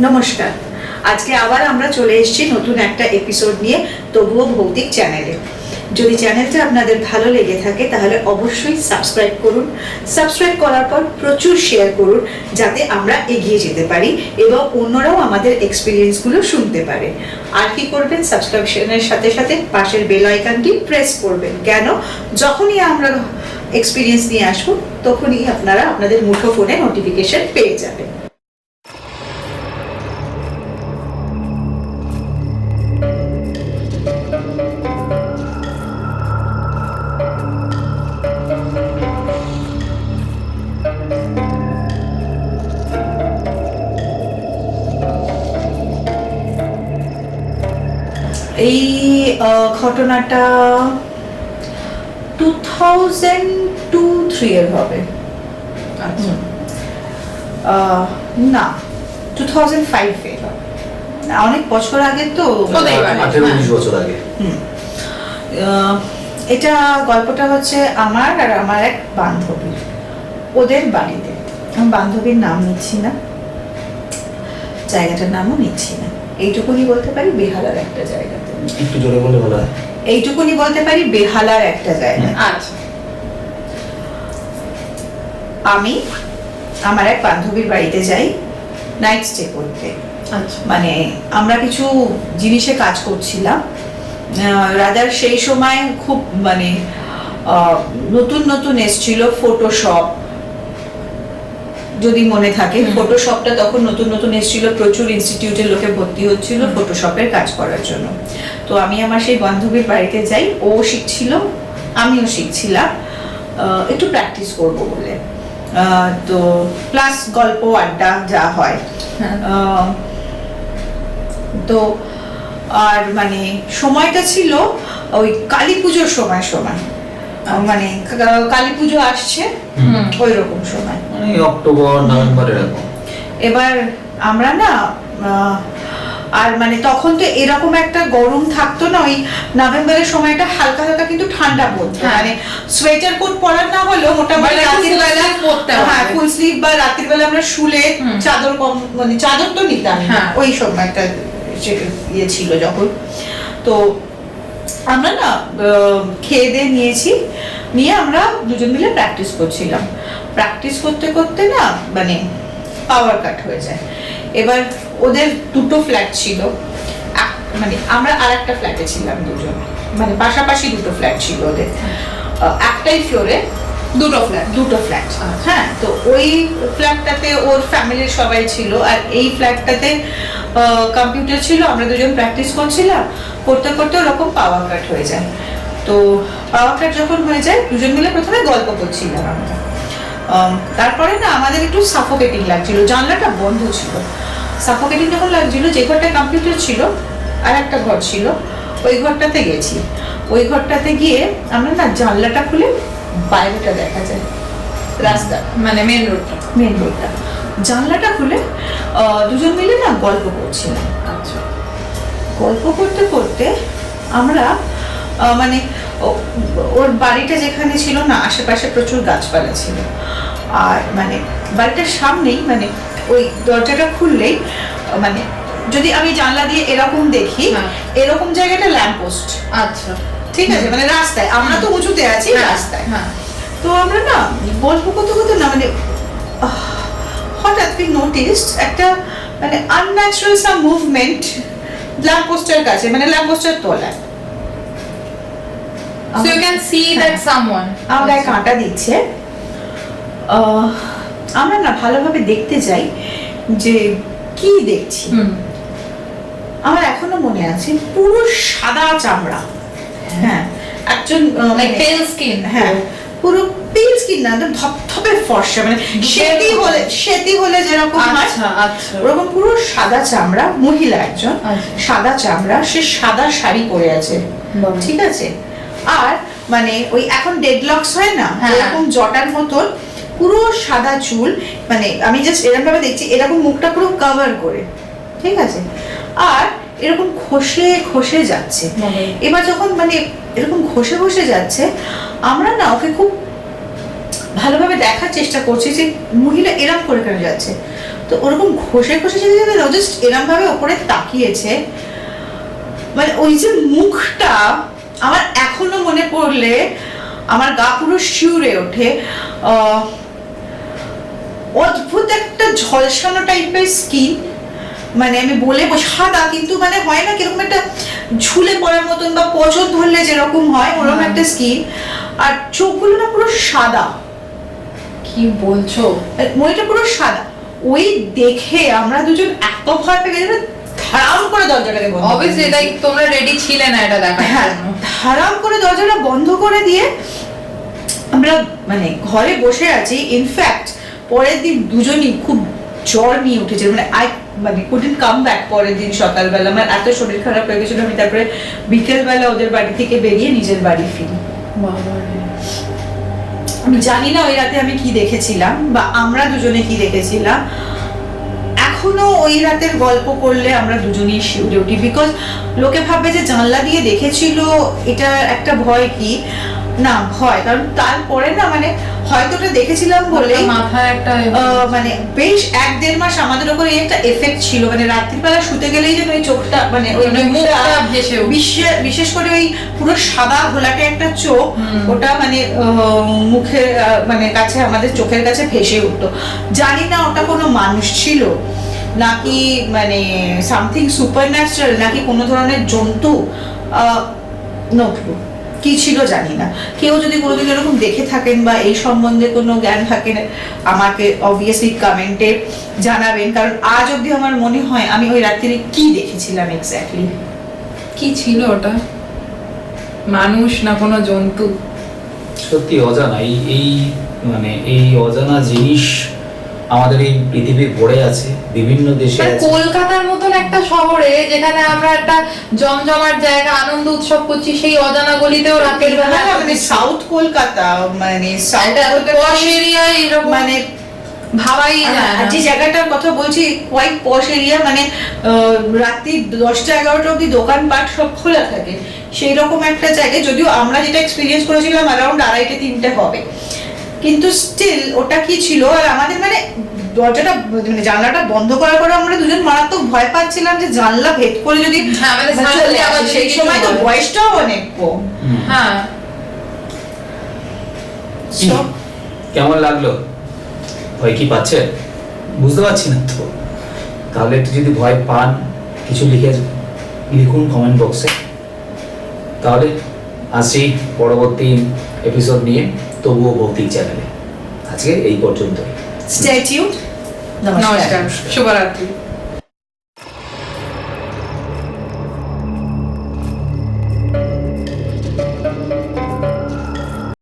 নমস্কার। আজকে আবার আমরা চলে এসেছি নতুন একটা এপিসোড নিয়ে, তবুও ভৌতিক চ্যানেলে যদি চ্যানেলটা আপনাদের ভালো লেগে থাকে, তাহলে অবশ্যই সাবস্ক্রাইব করুন। সাবস্ক্রাইব করার পর প্রচুর শেয়ার করুন, যাতে আমরা এগিয়ে যেতে পারি এবং অন্যরাও আমাদের এক্সপিরিয়েন্সগুলো শুনতে পারে। আর কি করবেন? সাবস্ক্রিপশনের সাথে সাথে পাশের বেল আইকনটি প্রেস করবেন। কেন? যখনই আমরা এক্সপিরিয়েন্স নিয়ে আসব, তখনই আপনারা আপনাদের মুঠো ফোনে নোটিফিকেশন পেয়ে যাবেন। এই ঘটনাটা টু থাউজেন্ড টু থ্রি এর হবে। আচ্ছা। আহ, না টু থাউজেন্ড ফাইভ এর হবে। অনেক বছর আগে তো। উনিশ বছর আগে। হুম। আহ, এটা গল্পটা হচ্ছে আমার আর আমার এক বান্ধবীর। ওদের বাড়িতে। আমার বান্ধবীর নাম নিচ্ছি না। জায়গাটার নামও নিচ্ছি না। এইটুকুনি বলতে পারি বেহালার একটা জায়গাতে। একটু জোরে ভালো হয়। এইটুকুনি বলতে পারি বেহালার একটা জায়গা। আচ্ছা। আমি আমার এক বান্ধবীর বাড়িতে যাই নাইট স্টে করতে। আচ্ছা। মানে আমরা কিছু জিনিসে কাজ করছিলাম। রাদার সেই সময় খুব মানে আহ, নতুন নতুন এসছিল ফটোশপ যদি মনে থাকে। ফটোশপটা তখন নতুন নতুন এসেছিল প্রচুর ইনস্টিটিউটের লোকে ভর্তি হচ্ছিল ফটোশপের কাজ করার জন্য। তো আমি আমার সেই বান্ধবীর বাড়িতে যাই ও শিখছিল আমিও শিখছিলাম। একটু প্র্যাকটিস করব বলে। তো প্লাস গল্প আড্ডা যা হয়। হ্যাঁ। তো আর মানে সময়টা ছিল ওই কালী পুজোর সময় সময় আহ, মানে কালী পুজো আসছে। ওই রকম সময়। মানে অক্টোবর নভেম্বর এরকম। এবার আমরা না আর মানে তখন তো এরকম একটা গরম থাকতো না ওই নভেম্বরের সময়টা হালকা হালকা কিন্তু ঠান্ডা পড়তো। হ্যাঁ। মানে সোয়েটার কোট পরার না হলেও মোটামুটি মানে রাতের বেলা হ্যাঁ ফুল স্লিভ বা রাতের বেলা আমরা শুলে চাদর কম মানে চাদর তো নিতাম। হ্যাঁ। ওই সময়টা ইয়ে ছিল যখন। তো আমরা না আহ, খেয়ে দিয়ে নিয়েছি নিয়ে আমরা দুজন মিলে প্র্যাকটিস করছিলাম। প্র্যাকটিস করতে করতে না মানে পাওয়ার কাট হয়ে যায়। এবার ওদের দুটো ফ্ল্যাট ছিল। মানে আমরা আর একটা ফ্ল্যাটে ছিলাম দুজন। মানে পাশাপাশি দুটো ফ্ল্যাট ছিল ওদের। একটাই ফ্লোরে দুটো ফ্ল্যাট দুটো ফ্ল্যাট হ্যাঁ তো ওই ফ্ল্যাটটাতে ওর ফ্যামিলির সবাই ছিল। আর এই ফ্ল্যাটটাতে কম্পিউটার ছিল। আমরা দুজন প্র্যাকটিস করছিলাম। করতে করতে ওরকম পাওয়ার কাট হয়ে যায়। তো পাওয়ার কাট যখন হয়ে যায় দুজন মিলে প্রথমে গল্প করছিলাম আমরা। আম, তারপরে না আমাদের একটু সাফোকেটিং লাগছিল। জানলাটা বন্ধ ছিল। সাফোকেটিং যখন লাগছিল যে ঘরটা কম্পিউটার ছিল আর একটা ঘর ছিল ওই ঘরটাতে গেছি। ওই ঘরটাতে গিয়ে আমরা না জানলাটা খুলে বাইরেটা দেখা যায়। রাস্তা মানে মেন রোডটা মেন রোডটা জানলাটা খুলে দুজন মিলে না গল্প করছিলাম। আচ্ছা। গল্প করতে করতে আমরা মানে ওর বাড়িটা যেখানে ছিল না আশেপাশে প্রচুর গাছপালা ছিল। আর মানে বাড়িটার সামনেই মানে ওই দরজাটা খুললেই মানে যদি আমি জানলা দিয়ে এরকম দেখি হ্যাঁ। এরকম জায়গাটা ল্যাম্পপোস্ট আচ্ছা। ঠিক আছে? মানে রাস্তায়। আমরা তো উঁচুতে আছি হ্যাঁ, রাস্তায়। হ্যাঁ। তো আমরা না বলব করতে কত না মানে হঠাৎ উই নোটিস একটা মানে আনন্যাচারাল সাম মুভমেন্ট ল্যাম্প পোস্টের কাছে মানে ল্যাম্প পোস্টের তলায়। So you can see that someone আমার গায়ে কাঁটা দিচ্ছে। আমরা না ভালোভাবে দেখতে যাই যে কি দেখছি। আমার এখনও মনে আছে পুরো সাদা চামড়া। হ্যাঁ। একজন আহ, লাইক মানে- পেল স্কিন হ্যাঁ পুরো পিল স্কিন না ধপধপে ফর্সা মানে শ্বেতি হলে শ্বেতি হলে যেরকম হয় আচ্ছা আচ্ছা। ওরকম পুরো সাদা চামড়া মহিলা একজন আচ্ছা। সাদা চামড়া সে সাদা শাড়ি পরে আছে। ঠিক আছে? আর মানে ওই এখন ডেডলক্স হয় না হ্যাঁ। এরকম জটার মতন পুরো সাদা চুল মানে আমি জাস্ট এরকম ভাবে দেখছি এরকম মুখটা পুরো কভার করে ঠিক আছে? আর এরকম খসে খসে যাচ্ছে। এবার যখন মানে এরকম ঘষে ঘষে যাচ্ছে আমরা না ওকে খুব ভালোভাবে দেখার চেষ্টা করছি যে মহিলা এরম করে কেন যাচ্ছে। তো ওরকম ঘষে ঘষে যেতে যেতে জাস্ট এরম ভাবে ওপরে তাকিয়েছে। মানে ওই যে মুখটা আমার এখনও মনে পড়লে আমার গা পুরো শিউরে ওঠে। অদ্ভুত একটা ঝলসানো টাইপের স্কিন। মানে আমি বলে সাদা কিন্তু মানে হয় না কীরকম একটা ঝুলে পড়ার মতন বা পচন ধরলে যেরকম হয় ওরকম একটা স্কিন। আর চোখগুলো না পুরো সাদা। কি বলছো? মইটা পুরো সাদা। ওই দেখে আমরা দুজন এত ভয় পেয়ে গেছি ধারাম করে দরজাটাকে বন্ধ দিয়েছি। তাই তোমরা রেডি ছিলে না এটা দেখার হ্যাঁ। জন্য। ধারাম করে দরজাটা বন্ধ করে দিয়ে আমরা মানে ঘরে বসে আছি। ইনফ্যাক্ট পরের দিন দুজনই খুব জ্বর নিয়ে উঠেছে মানে আই মানে কুডিন কাম ব্যাক পরের দিন সকালবেলা। আমার এত শরীর খারাপ হয়ে গেছিল, আমি তারপরে বিকেলবেলা ওদের বাড়ি থেকে বেরিয়ে নিজের বাড়ি ফিরি। আমি জানি না ওই রাতে আমি কি দেখেছিলাম, বা আমরা দুজনে কি দেখেছিলাম। এখনও ওই রাতের গল্প করলে আমরা দুজনেই শিউরে উঠি। বিকজ লোকে ভাববে যে জানলা দিয়ে দেখেছিল এটা একটা ভয় কি? না ভয়। কারণ তারপরে না মানে হয়তো ওটা দেখেছিলাম বলেই ওটা মাথায় একটা মানে বেশ এক দেড় মাস আমাদের উপর একটা এফেক্ট ছিল। মানে রাত্রিবেলা শুতে গেলেই যেন ওই চোখটা মানে ওই মানে। বিশেষ করে ওই পুরো সাদা ঘোলাটে একটা চোখ ওটা মানে আহ, মানে কাছে আমাদের চোখের কাছে ভেসে উঠতো। জানি না ওটা কোনো মানুষ ছিল। নাকি মানে সামথিং সুপার ন্যাচারাল নাকি কোনো ধরনের জন্তু? নো কি ছিল জানি না। কেউ যদি কোনোদিন এরকম দেখে থাকেন বা এই সম্বন্ধে কোনো জ্ঞান থাকেন আমাকে অবভিয়াসলি কমেন্টে জানাবেন। কারণ আজ অবধি আমার মনে হয় আমি ওই রাত্রিরে কি দেখেছিলাম এক্স্যাক্টলি কি ছিল ওটা? মানুষ না কোনো জন্তু? সত্যি অজানা। এই এই মানে এই অজানা জিনিস আমাদের এই পৃথিবী ভরে আছে বিভিন্ন দেশে মানে কলকাতার মতন একটা শহরে যেখানে আমরা একটা জমজমাট জায়গা আনন্দ উৎসব করছি সেই অজানা গলিতেও রাতের বেলা মানে সাউথ কলকাতা মানে সাউথ area এরকম মানে ভাবাই। যে জায়গাটার কথা বলছি কোয়াইট পশ এরিয়া মানে আহ, রাত্রি দশটা এগারোটা অবধি দোকানপাট সব খোলা থাকে। সেই রকম একটা জায়গায় যদিও আমরা যেটা এক্সপিরিয়েন্স করেছিলাম অ্যারাউন্ড আড়াইটে তিনটে হবে। কিন্তু স্টিল ওটা কি ছিল? আর আমাদের মানে দরজাটা মানে জানলাটা বন্ধ করার পরে আমরা দুজন মারাত্মক ভয় পাচ্ছিলাম যে জানলা ভেদ করে যদি হ্যাঁ, মানে সেই সময় তো বয়সটাও অনেক কম। হ্যাঁ। কেমন লাগল? ভয় কি পাচ্ছে? বুঝতে পারছি না তো। তাহলে একটু যদি ভয় পান কিছু লিখে লিখুন কমেন্ট বক্সে তাহলে আসি পরবর্তী এপিসোড নিয়ে তবুও ভৌতিক চ্যানেলে আজকে এই পর্যন্তই। স্টে টিউন নমস্কার। শুভরাত্রি।